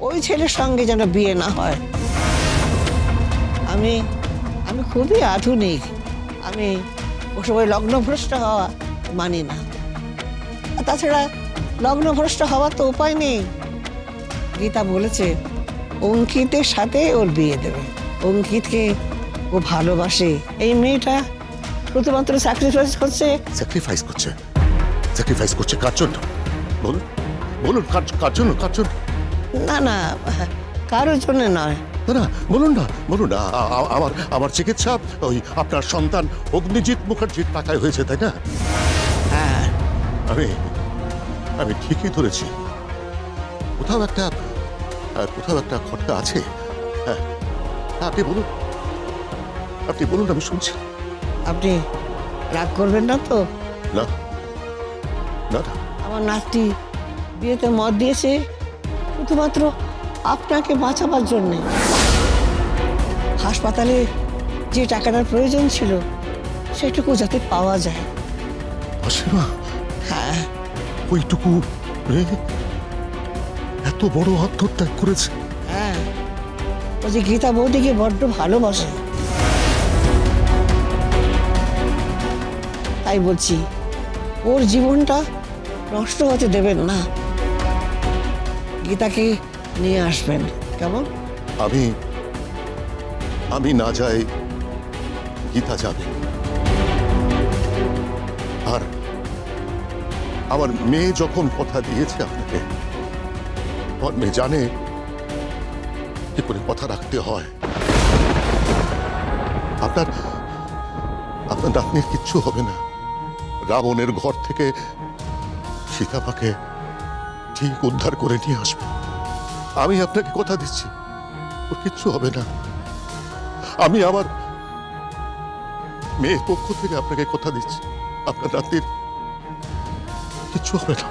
ওই ছেলের সঙ্গে যেন বিয়ে না হয়। আমি আমি খুবই আধুনিক। আমি ওসব ওই লগ্নভ্রষ্ট হওয়া মানি না। তাছাড়া লগ্নভ্রষ্ট হওয়ার তো উপায় নেই। গীতা বলেছে, অঙ্কিতের সাথে ওর বিয়ে দেবে। অঙ্কিতকে ও ভালোবাসে। এই মেয়েটা শুধুমাত্র স্যাক্রিফাইস করছে। স্যাক্রিফাইস করছে। স্যাক্রিফাইস করছে। কার জন্য? বলুন। বলুন কার জন্য? কার জন্য? না না কারোর জন্য নয়। না না বলুন না বলুন না আ- আ- আমার আমার চিকিৎসা ওই আপনার সন্তান অগ্নিজিৎ মুখার্জির টাকায় হয়েছে তাই না? হ্যাঁ। আমি আমি ঠিকই ধরেছি। কোথাও একটা আহ, কোথাও একটা খটকা আছে। হ্যাঁ আপনি বলুন। আপনি বলুন আমি শুনছি। আপনি রাগ করবেন না তো? না। না না। আমার নাতি বিয়েতে মত দিয়েছে। শুধুমাত্র আপনাকে বাঁচাবার জন্যে। হাসপাতালে যে টাকাটার প্রয়োজন ছিল সেটুকু যাতে পাওয়া যায়। অসীমা হ্যাঁ। ওইটুকু এত বড় আত্মত্যাগ করেছে। হ্যাঁ। ও যে গীতা বৌদিকে বড্ড ভালোবাসে। তাই বলছি ওর জীবনটা নষ্ট হতে দেবেন না। গীতাকে নিয়ে আসবেন। কেমন? আমি আমি না যাই গীতা যাবে। আর আমার মেয়ে যখন কথা দিয়েছে আপনাকে, আমার মেয়ে জানে কি করে কথা রাখতে হয়। আপনার আপনার নাতনির কিচ্ছু হবে না। রাবণের ঘর থেকে সীতামাকে ঠিক উদ্ধার করে নিয়ে আসবে। আমি আপনাকে কথা দিচ্ছি। ওর কিচ্ছু হবে না। আমি আমার মেয়ের পক্ষ থেকে আপনাকে কথা দিচ্ছি। আপনার নাতির কিচ্ছু হবে না।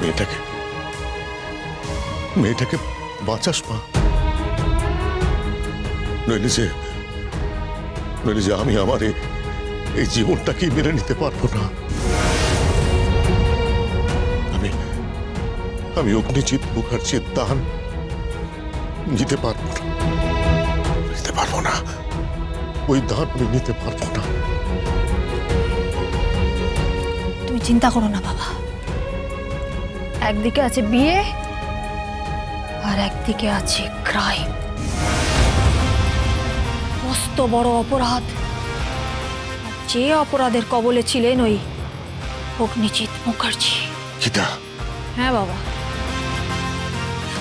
মেয়েটাকে মেয়েটাকে বাঁচাস, মা। নইলে যে নইলে যে আমি আমার এই- এই জীবনটাকে মেনে নিতে পারব না। আমি আমি অগ্নিজিৎ মুখার্জির দান নিতে পারব না। নিতে পারব না। ওই দান আমি নিতে পারব না। তুমি চিন্তা করো না, বাবা। একদিকে আছে বিয়ে আর একদিকে আছে ক্রাইম। মস্ত বড় অপরাধ। যে অপরাধের কবলে ছিলেন ওই অগ্নিজিৎ মুখার্জি। গীতা হ্যাঁ বাবা।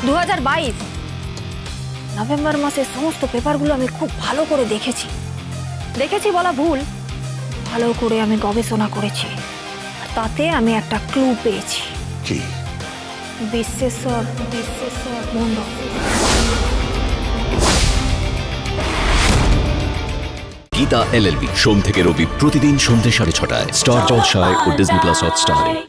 দু হাজার বাইশ নভেম্বর মাসের সমস্ত পেপারগুলো আমি খুব ভালো করে দেখেছি। দেখেছি বলা ভুল ভালো করে আমি গবেষণা করেছি। আর তাতে আমি একটা ক্লু পেয়েছি। কি? বিশ্বেশ্বর বিশ্বেশ্বর মন্ডল গীতা এলএলবি সোম থেকে রবি প্রতিদিন সন্ধ্যে সাড়ে ছটায়। স্টার জলসায় ও ডিজনি প্লাস হটস্টারে